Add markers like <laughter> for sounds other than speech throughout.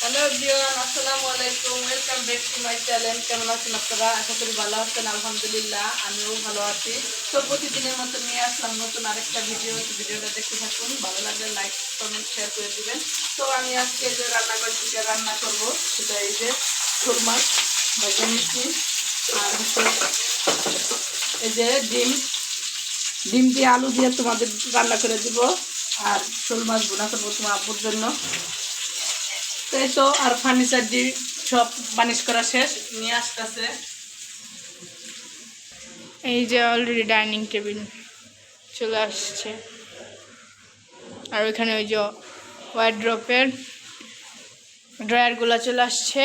Hello everyone আসসালামু আলাইকুম। Welcome back to my channel কেমন আছেন আপনারা? আশা করি ভালো আছেন, আলহামদুলিল্লাহ। আমিও ভালো আছি। তো প্রতিদিনের মতো নিয়ে আসলাম নতুন আরেকটা ভিডিও ভিডিওটা দেখতে থাকুন। ভালো লাগলে লাইক কমেন্ট শেয়ার করে দিবেন। তো আমি আজকে যে রান্না করছি যে রান্না করব, সেটা এই যে মাছ ভেজে নিচ্ছি আর হচ্ছে এই যে ডিম। ডিম দিয়ে আলু দিয়ে তোমাদের রান্না করে দিব। আর শোল মাছ বোনা করব তোমার আব্বুর জন্য। তাই তো আর ফার্নিচার দিয়ে সব বানিশ করা শেষ, নিয়ে আসতেছে। এই যে অলরেডি ডাইনিং টেবিল চলে আসছে। আর ওইখানে ওই যে ওয়ার্ড্রপের ড্রয়ারগুলো চলে আসছে।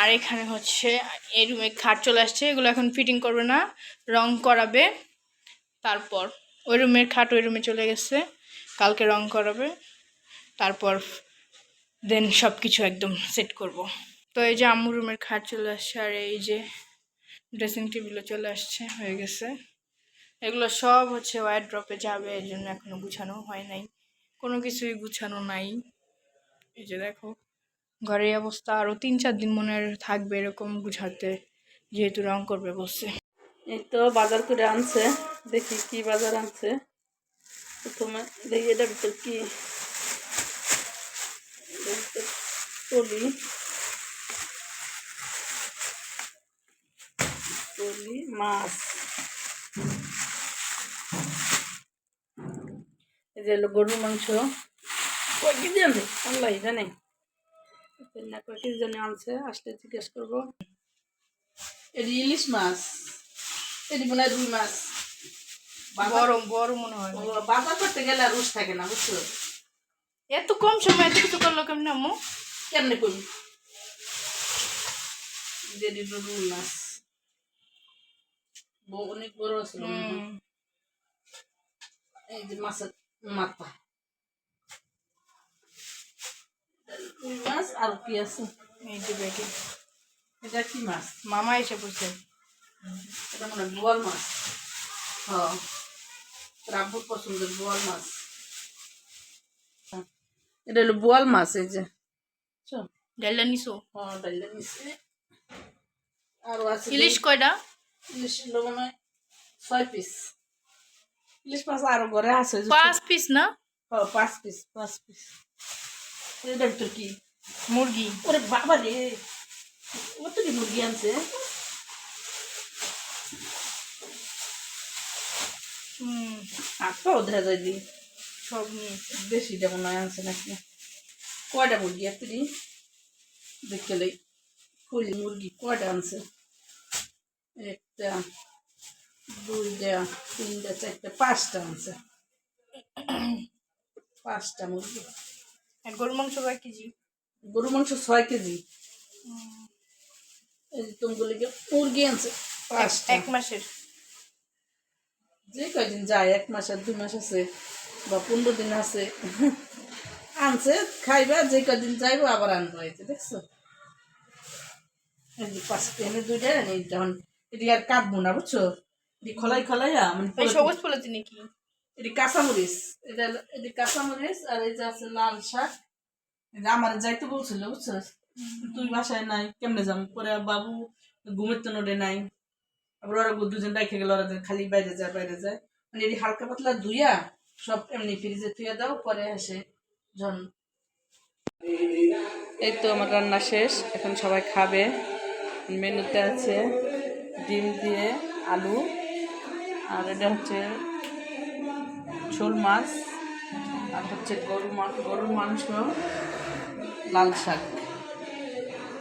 আর এখানে হচ্ছে এই রুমে খাট চলে আসছে, এগুলো এখন ফিটিং করবে না, রং করাবে। তারপর ওই রুমের খাট ওই রুমে চলে গেছে, কালকে রং করাবে। তারপর দেন সব কিছু একদম সেট করব। তো এই যে আম্মু রুমের খাট চলে আসছে, আর এই যে ড্রেসিং টেবিলও চলে আসছে, হয়ে গেছে। এগুলো সব হচ্ছে ওয়ার ড্রপে যাবে এর জন্য এখনও গুছানো হয় নাই। কোনো কিছুই গুছানো নাই। এই যে দেখো, ঘরের অবস্থা আরও তিন চার দিন মনে থাকবে এরকম গুছাতে, যেহেতু রং করবে বলছে। এই তো বাজার করে আনছে, দেখি কি বাজার আনছে। প্রথমে দেখি এটা ভিতর কি এটার ভিতর টলি টলি মাছ। এই যে হলো গরুর মাংস। কয় কেজি আনছে আল্লাহ জানে? না কয় কেজি জানে আনছে আসলে জিজ্ঞেস করব। এটি ইলিশ মাছ এটি মনে হয় রুই মাছ। বড় বড় মনে হয়। বাজার করতে গেলে আর রুশ থাকে না বুঝছ? এত কম সময় এত কিছু করল কেমন আম্মু? কেমনে করি? যেটি রুই মাছ অনেক বড় ছিল এই যে মাছের মাথা। রুই মাছ আর কি আছে এই যে ব্যাগে এটা কি মাছ? মামা এসে পড়ছে। এটা মনে হয় বোয়াল মাছ। হ্যাঁ। রাব্বুর পছন্দের বোয়াল মাছ। এটা হলো বোয়াল মাছ এই যে? ডাইলা নিছো হ্যাঁ ডাইলে নিচ্ছে আরও আছে ইলিশ কয়টা? ইলিশ হয় ছয় পিস। ইলিশ মাছ আরও ঘরে আছে পাঁচ পিস না? হ্যাঁ, পাঁচ পিস পাঁচ পিস। এটার ভিতর কি? মুরগি। ওরে বাবা রে। কত কি মুরগি আনছে? হুম। আটটাও দেখা যায় দি সব নিয়েছে বেশিটা মনে হয় আনছে নাকি? কয়টা মুরগি? একটি দেখলে ফুলি মুরগি কয়টা আনছে? একটা দুইটা তিনটা চারটা পাঁচটা আনছে। পাঁচটা মুরগি। গরু মাংস কয় কেজি? গরু মাংস ছয় কেজি। এই তুমগুলিকে মুরগি আনছে? পাঁচটা। এক মাসের। যে কয়দিন যায় এক মাস আর দুই মাস আছে বা পনেরো দিন আছে। আনছে খাইবা যে কদিন যাইবো আবার আনব যে দেখছ? এনে দুইটা এনে তখন এটি আর না বুঝছ? এটি খলাই খলাইয়া মানে এই সবুজ নাকি? এটি কাঁচামরিচ এটা এটি কাঁচামরিচ আর এই যে আছে লাল শাক। আমার যাইতে বলছিল বুঝছ? তুই বাসায় নাই কেমনে যাম? পরে বাবু ঘুমের তো নোটে নাই। আবার ওরা দুজন রেখে গেল ওরা খালি বাইরে যায় বাইরে যায়। মানে এটি হালকা পাতলা ধুইয়া সব এমনি ফ্রিজে থুয়ে দাও পরে জন এই তো আমার রান্না শেষ, এখন সবাই খাবে। মেনুতে আছে ডিম দিয়ে আলু, আর এটা হচ্ছে ঝোল মাছ, আর হচ্ছে গরু গরুর মাংস, লাল শাক।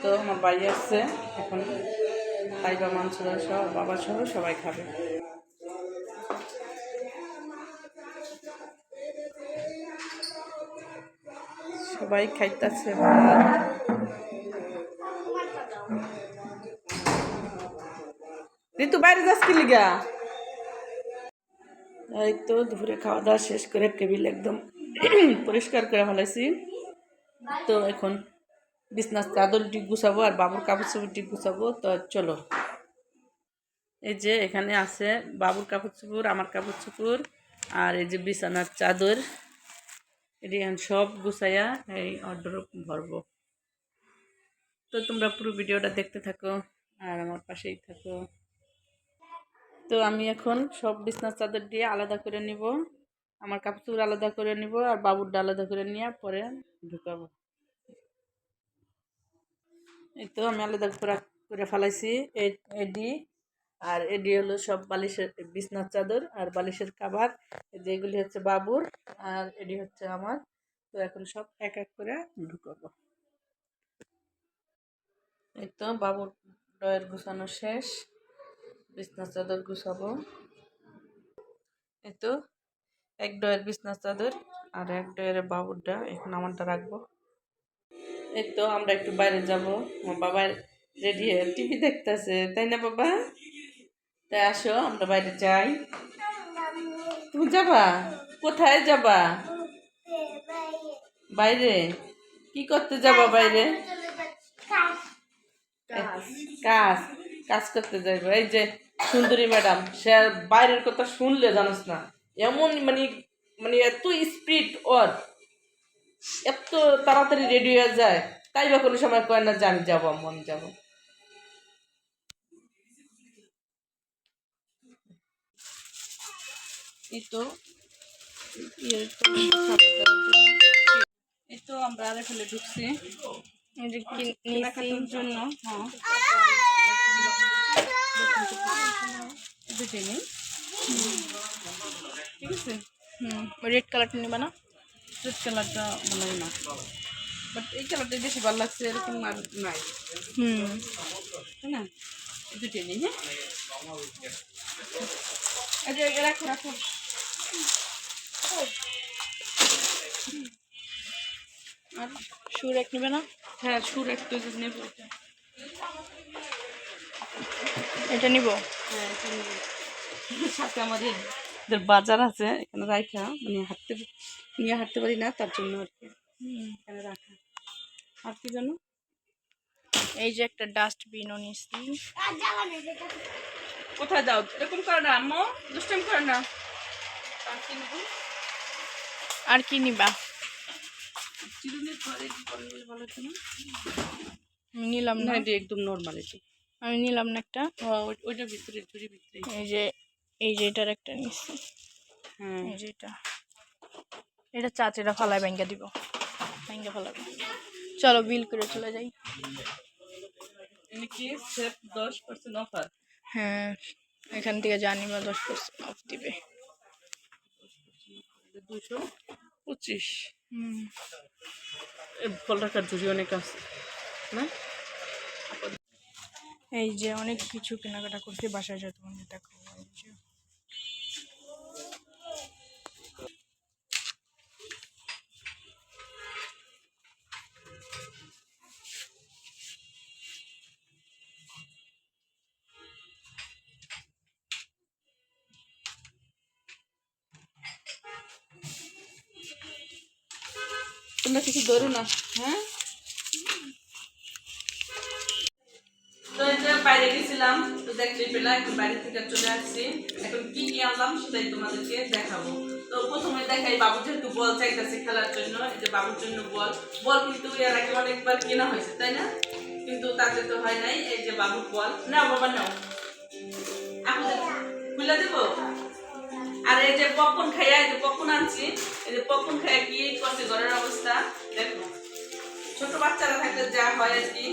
তো আমার বাড়ি আসছে, এখন খাইবা মাংসরা সহ, বাবা সহ সবাই খাবে। সবাই খাইতেছে। ঋতু, বাইরে যাস কি লিগা? এই তো দুপুরে খাওয়া দাওয়া শেষ করে টেবিল একদম <clears throat> পরিষ্কার করে ফেলেছি তো এখন বিছনার চাদর ডিপ গুছাবো আর বাবুর কাপড় চোপড় ডিপ গুছাবো। তো চলো। এই যে এখানে আছে বাবুর কাপড় চোপড়, আমার কাপড় চোপড় আর এই যে বিছানার চাদর। এখন সব গুছাইয়া এই অর্ডার ভরবো। তো তোমরা পুরো ভিডিওটা দেখতে থাকো আর আমার পাশেই থাকো। তো আমি এখন সব বিছনার চাদর দিয়ে আলাদা করে নিব। আমার কাপড় আলাদা করে নিব আর বাবুরটা আলাদা করে নিয়ে পরে ঢুকাবো। এই তো আমি আলাদা করে ফেলাইছি। এডি আর এডি হলো সব বালিশের বিছনার চাদর আর বালিশের কাবার যেগুলি হচ্ছে বাবুর আর এডি হচ্ছে আমার। তো এখন সব এক এক করে ঢুকাবো এই তো বাবুর ডয়ের গুছানো শেষ, বিছনার চাদর গুছাবো। এই তো এক ডয়ের বিছনার চাদর আর এক ডয়ের বাবুরটা এখন আমারটা রাখব। এই তো আমরা একটু বাইরে যাব। আমার বাবা রেডি টিভি দেখতেছে, তাই না বাবা? তাই আসো আমরা বাইরে যাই। তুমি যাবা? কোথায় যাবা? বাইরে। কি করতে যাবা বাইরে? কাজ কাজ। করতে যাইবো। এই যে সুন্দরী ম্যাডাম সে বাইরের কথা শুনলে জানোস না। এমন মানে মানে এত স্পিড ওর। এত তাড়াতাড়ি রেডি হয়ে যায়। তাই বা কোনো সময় কয় না যে আমি যাব মন যাব। এই তো ইয়ে তো খাবার দেওয়ার জন্য। এই তো আমরা আরে ফেলে ঢুকছি। জন্য হ্যাঁ। দুটোই নেই। ঠিক আছে? হুম। রেড কালারটা নিবা না? রেড কালারটা লাগে না। বাট এই কালারটা বেশি ভালো লাগছে এরকম আর নাই। হুম। তাই না? দুটোই নেই হ্যাঁ। এই রাখো রাখো। আর সুর এক নিবে না? হ্যাঁ সুর একটু যদি নেব। এটা এটা নিব? হ্যাঁ এটা নেব। সাথে আমাদের বাজার আছে এখানে রাখা মানে হাঁটতে নিয়ে হাঁটতে পারি না তার জন্য আর কি। এখানে রাখা। আর কি জানো? এই যে একটা ডাস্টবিনও নিয়েছি। কোথায় দাও? এরকম করে না আম্মু দুষ্টাম করে না। আর কি নেব? আমি নিলাম না। এটা একদম নর্মাল এটি। আমি নিলাম না একটা। ওইটা ওই- ভিতরে ঝুড়ি ভিতরে। এই যে এই যে এটার একটা নিচ্ছি। হ্যাঁ। এই যে এটা। এটা চাচিরা ফালায় ব্যাঙ্গা দিব। ব্যাঙ্গা ফালাবে। চলো বিল করে চলে যাই। হ্যাঁ এখান থেকে জানি বা দশ পার্সেন্ট অফ দিবে। পঁচিশ। ফল রাখার ঝুড়ি অনেক আছে না? এই যে অনেক কিছু কেনাকাটা করতে বাসায় যত মনে দেখো। তোমরা কিছু ধরো না হ্যাঁ? এখন এখন প্রথমে দেখাই বাবু বল খেলার জন্য, এই যে বাবুর জন্য বল। বল কিন্তু অনেকবার কেনা হয়েছে, তাই না? কিন্তু তাতে তো হয় নাই, এই যে বল। নাও বাবা, নাও। আপনাদের খুলে দেবো? আর এই যে পপকর্ন খাইয়া এই যে পপকর্ন আনছি এই যে পপকর্ন খাইয়া কি করছে ঘরের অবস্থা? দেখো ছোট বাচ্চারা থাকলে যা হয় আর কি।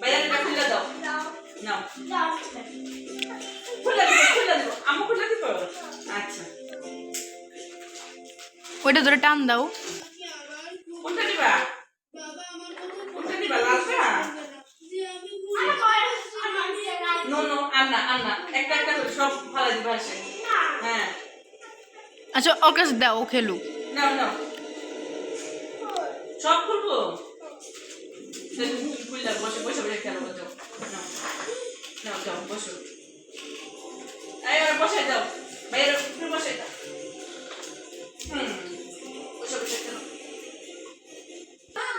ভাইয়া এটা খুলে দাও। নাও। খুলে দিব খুলে দিব। আম্মু খুলে দিব? আচ্ছা। ওইটা ধরে টান দাও। কোনটা দিবা? কোনটা দিবা লালটা নো নো আন্না আন্না একটা একটা সব ফালা দিবা আসে। হ্যাঁ। আচ্ছা ওর কাছে দাও ও খেলুক নাও নাও। সব খুলবো? বসে বসে বসে খেলো যাও নাও যাও বসো। বসে যাও। বাইরে বসে যাও। হুম বসে বসে খেলো।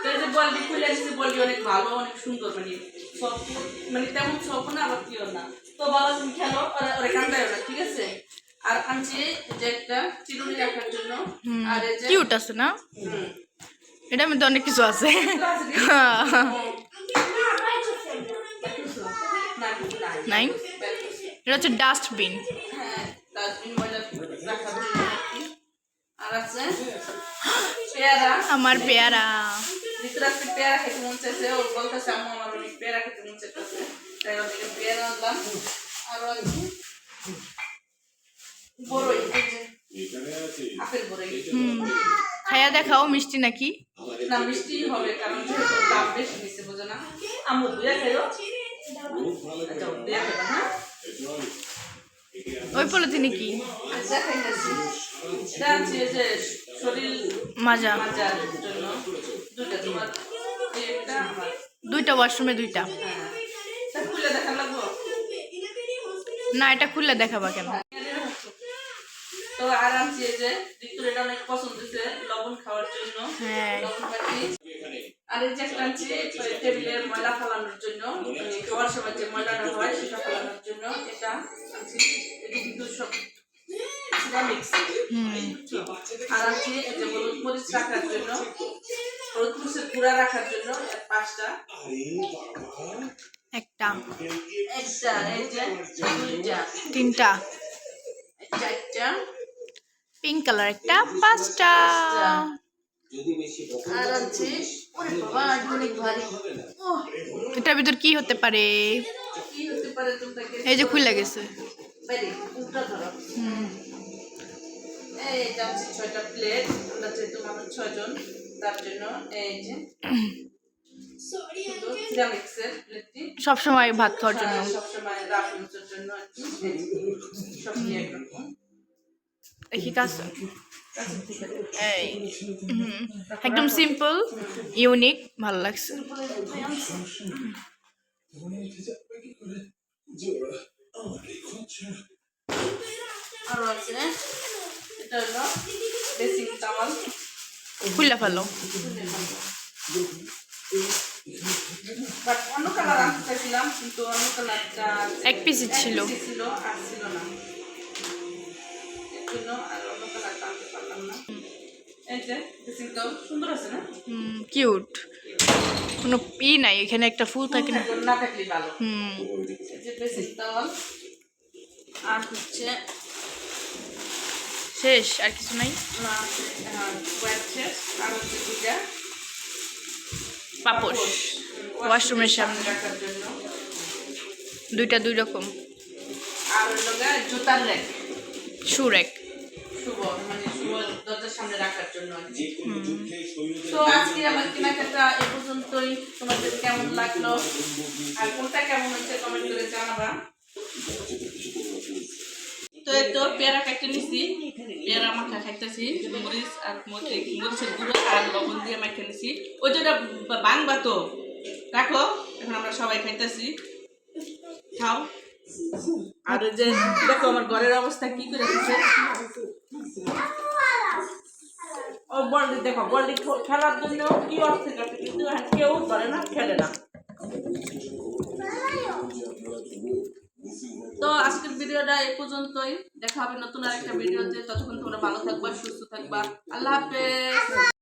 তো এই যে বলটি খুলে এসেছে বলটি অনেক ভালো অনেক সুন্দর মানে সব মানে তেমন সব কিউট আছে না এটার মধ্যে অনেক কিছু আছে নাই এটা হচ্ছে ডাস্টবিন আমার পেয়ারা পেয়ারা খেতে চাইছে ওর বলতেছে আম্মু আমার অনেক পেয়ারা খেতে চাইতেছে তাই ওর থেকে পেয়ারা আনলাম আর আছে বড়ই এই যে আপেল বড়ই হুম। খাইয়া দেখাও মিষ্টি নাকি? না মিষ্টি হবে কারণ দাম বেশি বোঝো না। খাইও। আচ্ছা হ্যাঁ? ওই পলিথিনে কি? আচ্ছা মাজা। দুইটা ওয়াশরুমে দুইটা। হ্যাঁ। না এটা খুললে দেখাবা কেন? তো আর আনছি এই যে ঋতুর এটা অনেক পছন্দ হয়েছে লবণ খাওয়ার জন্য হ্যাঁ। লবণ পাতি আর এই যে আনছি ওই টেবিলে ময়লা ফালানোর জন্য মানে খাওয়ার সময় যে ময়লাটা হয় সেটা ফালানোর জন্য এটা আনছি। এটা কিন্তু সব আর আনছি এই যে হলুদ মরিচ রাখার জন্য হলুদ মরিচের গুঁড়া রাখার জন্য পাঁচটা একটা। একটা এই যে দুইটা তিনটা। চারটা। পিঙ্ক কালার একটা পাঁচটা এটার ভিতর কি হতে পারে? কি হতে পারে তোমরা এই যে খুলে গেছে। ছয়টা প্লেট মানুষ ছয়জন তার জন্য এই যে সবসময় ভাত খাওয়ার জন্য। হ্যাঁ, সবসময় রাফিউজের জন্য আর কি এই একদম সিম্পল ইউনিক ভালো লাগছে খুলে ফেলো এক পিসই ছিল. ছিল না। জন্য আর অন্য কালারটা আনতে পারলাম না। এই যে ড্রেসিংটাও সুন্দর আছে না? কিউট কোনো ই নাই এখানে একটা ফুল থাকে না? না থাকলে ভালো। হুম। এই যে ড্রেসিং আর হচ্ছে শেষ আর কিছু নাই? না শেষ। আর হচ্ছে দুইটা পাপোশ। ওয়াশরুমের সামনে। রাখার জন্য। দুইটা দুই রকম। আর জুতার র্যাক শুভ মানে শুভ দরজার সামনে রাখার জন্য তো আজকে আমার কেনাকাটা এ পর্যন্তই। তোমাদের কেমন লাগল? আর কোনটা কেমন হচ্ছে কমেন্ট করে জানাবা। তো এই তো পেয়ারা কাটতে নিছি। পেয়ারা মাখা খাইতেছি। মরিচ আর মরিচ মরিচের গুঁড়ো আর লবণ দিয়ে মাখা নিছি। ওই যেটা বা- বাংবা তো। রাখো এখন আমরা সবাই খাইতেছি। খাও। আর যে দেখো আমার ঘরের অবস্থা কি করে ও দেখো বলি খেলার জন্য কি অস্থির আছে? কিন্তু কেউ করে না, খেলে না। তো আজকের ভিডিওটা এই পর্যন্তই। দেখা হবে নতুন আরেকটা ভিডিওতে। ততক্ষণ তোমরা ভালো থাকবা, সুস্থ থাকবা। আল্লাহ হাফেজ।